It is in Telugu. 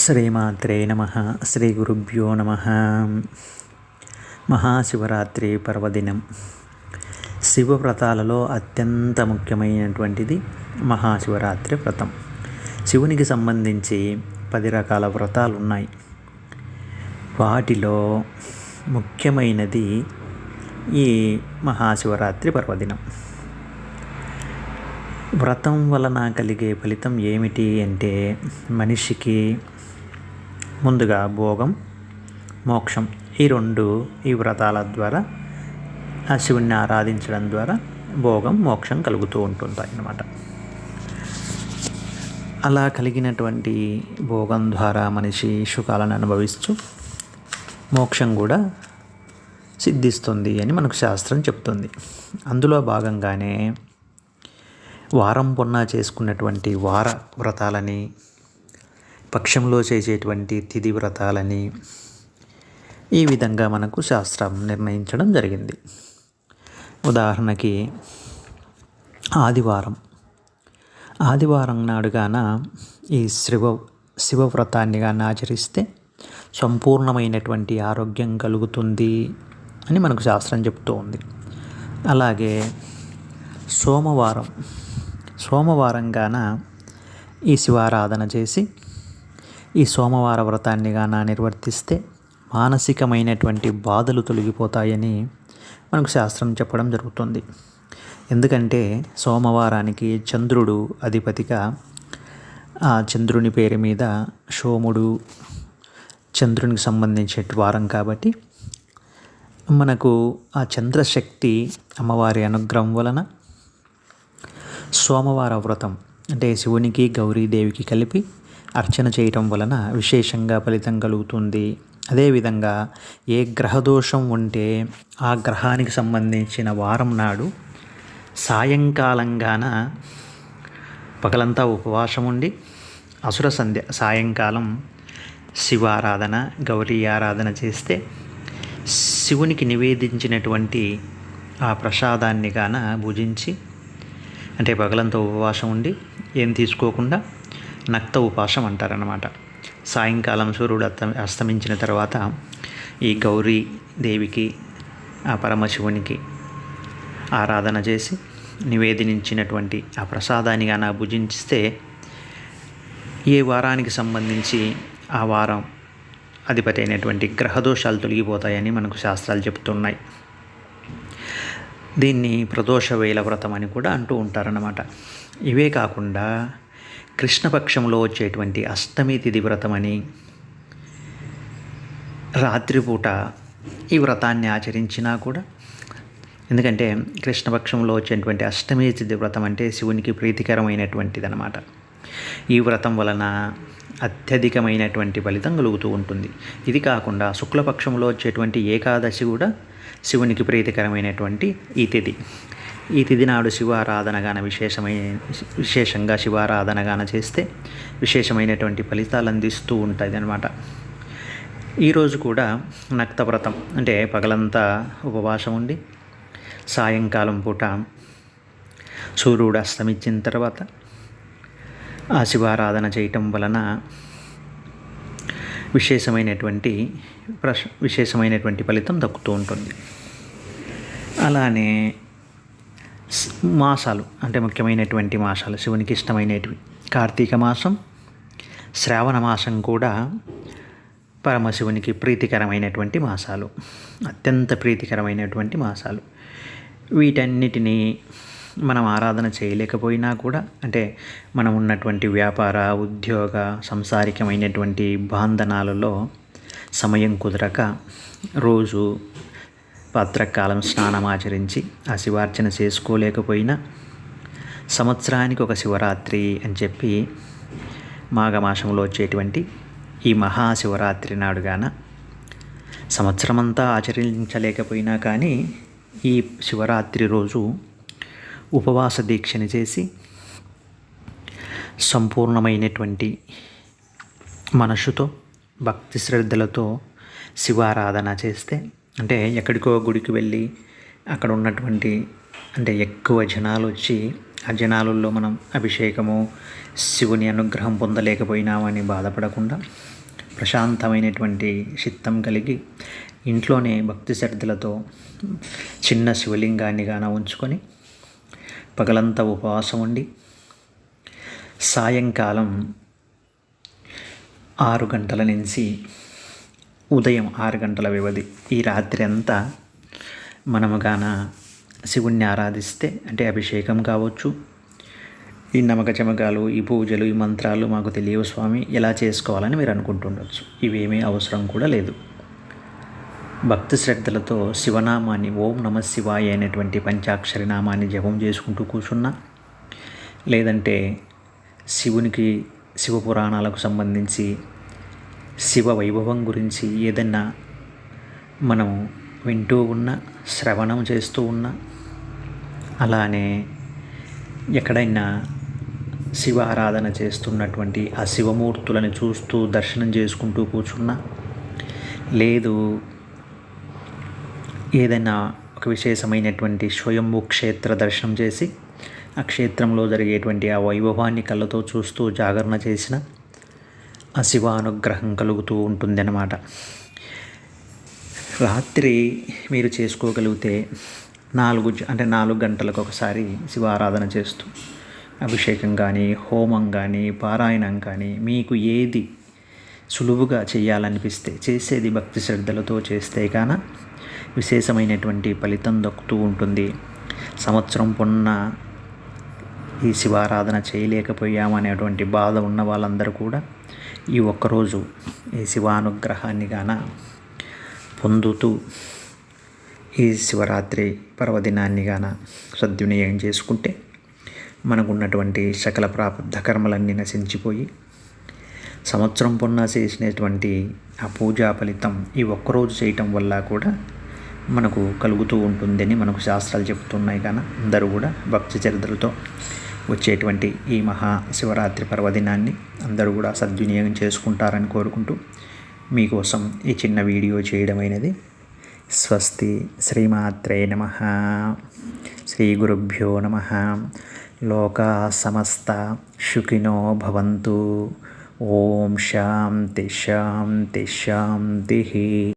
శ్రీమాత్రే నమ. శ్రీ గురుభ్యో నమ. మహాశివరాత్రి పర్వదినం. శివవ్రతాలలో అత్యంత ముఖ్యమైనటువంటిది మహాశివరాత్రి వ్రతం. శివునికి సంబంధించి పది రకాల వ్రతాలు ఉన్నాయి వాటిలో ముఖ్యమైనది ఈ మహాశివరాత్రి పర్వదినం. వ్రతం వలన కలిగే ఫలితం ఏమిటి అంటే మనిషికి ముందుగా భోగం మోక్షం ఈ రెండు ఈ వ్రతాల ద్వారా ఆ శివుణ్ణి ఆరాధించడం ద్వారా భోగం మోక్షం కలుగుతూ ఉంటుంటాయి అన్నమాట. అలా కలిగినటువంటి భోగం ద్వారా మనిషి సుఖాలను అనుభవిస్తూ మోక్షం కూడా సిద్ధిస్తుంది అని మనకు శాస్త్రం చెప్తుంది. అందులో భాగంగానే వారం పొన్న చేసుకున్నటువంటి వార వ్రతాలని పక్షంలో చేసేటువంటి తిథి వ్రతాలని ఈ విధంగా మనకు శాస్త్రం నిర్ణయించడం జరిగింది. ఉదాహరణకి ఆదివారం. ఆదివారం నాడుగాన ఈ శివ శివవ్రతాన్ని కానీ ఆచరిస్తే సంపూర్ణమైనటువంటి ఆరోగ్యం కలుగుతుంది అని మనకు శాస్త్రం చెప్తూ ఉంది. అలాగే సోమవారం సోమవారంగాన ఈ శివారాధన చేసి ఈ సోమవార వ్రతాన్ని గాన నిర్వర్తిస్తే మానసికమైనటువంటి బాధలు తొలగిపోతాయని మనకు శాస్త్రం చెప్పడం జరుగుతుంది. ఎందుకంటే సోమవారానికి చంద్రుడు అధిపతిగా ఆ చంద్రుని పేరు మీద సోముడు చంద్రునికి సంబంధించిన వారం కాబట్టి మనకు ఆ చంద్రశక్తి అమ్మవారి అనుగ్రహం వలన సోమవార వ్రతం అంటే శివునికి గౌరీదేవికి కలిపి అర్చన చేయటం వలన విశేషంగా ఫలితం కలుగుతుంది. అదేవిధంగా ఏ గ్రహదోషం ఉంటే ఆ గ్రహానికి సంబంధించిన వారం నాడు సాయంకాలంగాన పగలంతా ఉపవాసం ఉండి అసుర సంధ్య సాయంకాలం శివారాధన గౌరీ ఆరాధన చేస్తే శివునికి నివేదించినటువంటి ఆ ప్రసాదాన్ని గాన భుజించి అంటే పగలంతా ఉపవాసం ఉండి ఏం తీసుకోకుండా నక్త ఉపాసం అంటారనమాట సాయంకాలం సూర్యుడు అస్తమించిన తర్వాత ఈ గౌరీ దేవికి ఆ పరమశివునికి ఆరాధన చేసి నివేదించినటువంటి ఆ ప్రసాదాన్ని కానీ భుజించిస్తే ఏ వారానికి సంబంధించి ఆ వారం అధిపతి అయినటువంటి గ్రహదోషాలు తొలగిపోతాయని మనకు శాస్త్రాలు చెప్తున్నాయి దీన్ని ప్రదోష వేల వ్రతం అని కూడా అంటూ ఉంటారన్నమాట. ఇవే కాకుండా కృష్ణపక్షంలో వచ్చేటువంటి అష్టమి తిథి వ్రతమని రాత్రిపూట ఈ వ్రతాన్ని ఆచరించినా కూడా ఎందుకంటే కృష్ణపక్షంలో వచ్చేటువంటి అష్టమి తిథి వ్రతం అంటే శివునికి ప్రీతికరమైనటువంటిది అనమాట ఈ వ్రతం వలన అత్యధికమైనటువంటి ఫలితం కలుగుతూ ఉంటుంది. ఇది కాకుండా శుక్లపక్షంలో వచ్చేటువంటి ఏకాదశి కూడా శివునికి ప్రీతికరమైనటువంటి ఈ తిథి ఈ తిదినాడు శివారాధనగాన విశేషమైన విశేషంగా శివారాధనగాన చేస్తే విశేషమైనటువంటి ఫలితాలు అందిస్తూ ఉంటుంది అనమాట ఈరోజు కూడా నక్తవ్రతం అంటే పగలంతా ఉపవాసం ఉండి సాయంకాలం పూట సూర్యుడు అస్తమించిన తర్వాత ఆ శివారాధన చేయటం వలన విశేషమైనటువంటి ప్రశ్ విశేషమైనటువంటి ఫలితం దక్కుతూ ఉంటుంది. అలానే మాసాలు అంటే ముఖ్యమైనటువంటి మాసాలు శివునికి ఇష్టమైనటివి. కార్తీక మాసం శ్రావణ మాసం కూడా పరమశివునికి ప్రీతికరమైనటువంటి మాసాలు. అత్యంత ప్రీతికరమైనటువంటి మాసాలు. వీటన్నిటినీ మనం ఆరాధన చేయలేకపోయినా కూడా అంటే మనం ఉన్నటువంటి వ్యాపార ఉద్యోగ సంసారికమైనటువంటి బాంధనాలలో సమయం కుదరక రోజు భద్రకాలం స్నానం ఆచరించి ఆ శివార్చన చేసుకోలేకపోయినా సంవత్సరానికి ఒక శివరాత్రి అని చెప్పి మాఘమాసంలో వచ్చేటువంటి ఈ మహాశివరాత్రి నాడుగాన సంవత్సరమంతా ఆచరించలేకపోయినా కానీ ఈ శివరాత్రి రోజు ఉపవాస దీక్షని చేసి సంపూర్ణమైనటువంటి మనసుతో భక్తి శ్రద్ధలతో శివారాధన చేస్తే అంటే ఎక్కడికో గుడికి వెళ్ళి అక్కడ ఉన్నటువంటి అంటే ఎక్కువ జనాలు వచ్చి ఆ జనాలలో మనం అభిషేకము శివుని అనుగ్రహం పొందలేకపోయినామని బాధపడకుండా ప్రశాంతమైనటువంటి చిత్తం కలిగి ఇంట్లోనే భక్తి శ్రద్ధలతో చిన్న శివలింగాన్ని గాన ఉంచుకొని పగలంతా ఉపవాసం ఉండి సాయంకాలం ఆరు గంటల నుంచి ఉదయం ఆరు గంటల వ్యవధి. ఈ రాత్రి అంతా మనము గాన శివుణ్ణి ఆరాధిస్తే అంటే అభిషేకం కావచ్చు ఈ నమకచమకాలు ఈ పూజలు ఈ మంత్రాలు మాకు తెలియవు స్వామి. ఎలా చేసుకోవాలని మీరు అనుకుంటుండొచ్చు. ఇవేమీ అవసరం కూడా లేదు. భక్తి శ్రద్ధలతో శివనామాన్ని ఓం నమ శివాయ అనేటువంటి పంచాక్షరి నామాన్ని జపం చేసుకుంటూ కూర్చున్నా లేదంటే శివునికి శివ పురాణాలకు సంబంధించి శివ వైభవం గురించి ఏదన్నా మనం వింటూ ఉన్న శ్రవణం చేస్తూ ఉన్నా అలానే ఎక్కడైనా శివ ఆరాధన చేస్తున్నటువంటి ఆ శివమూర్తులను చూస్తూ దర్శనం చేసుకుంటూ కూర్చున్నా లేదు ఏదైనా ఒక విశేషమైనటువంటి స్వయంభూ క్షేత్ర దర్శనం చేసి ఆ క్షేత్రంలో జరిగేటువంటి ఆ వైభవాన్ని కళ్ళతో చూస్తూ జాగరణ చేసిన ఆ శివానుగ్రహం కలుగుతూ ఉంటుందన్నమాట. రాత్రి మీరు చేసుకోగలిగితే నాలుగు అంటే నాలుగు గంటలకు ఒకసారి శివారాధన చేస్తూ అభిషేకం కానీ హోమం కానీ పారాయణం కానీ మీకు ఏది సులువుగా చేయాలనిపిస్తే చేసేది భక్తి శ్రద్ధలతో చేస్తే కాన విశేషమైనటువంటి ఫలితం దక్కుతూ ఉంటుంది. సంవత్సరం పొన్న ఈ శివారాధన చేయలేకపోయామనేటువంటి బాధ ఉన్న వాళ్ళందరూ కూడా ఈ ఒక్కరోజు ఈ శివానుగ్రహాన్ని గాన పొందుతూ ఈ శివరాత్రి పర్వదినాన్ని గాన సద్వినియోగం చేసుకుంటే మనకున్నటువంటి సకల ప్రారంధ కర్మలన్నీ నశించిపోయి సంవత్సరం పొన్నా చేసినటువంటి ఆ పూజా ఫలితం ఈ ఒక్కరోజు చేయటం వల్ల కూడా మనకు కలుగుతూ ఉంటుందని మనకు శాస్త్రాలు చెప్తున్నాయి కానీ అందరూ కూడా భక్తి చరిత్రలతో వచ్చేటువంటి ఈ మహా శివరాత్రి పర్వదినాన్ని అందరూ కూడా సద్వినియోగం చేసుకుంటారని కోరుకుంటూ మీకోసం ఈ చిన్న వీడియో చేయడమైనది స్వస్తి శ్రీమాత్రే నమ. శ్రీ గురుభ్యో నమ. లోకా సమస్త శుకినో భవంతు. ఓం శాంతి శాంతి శాంతి.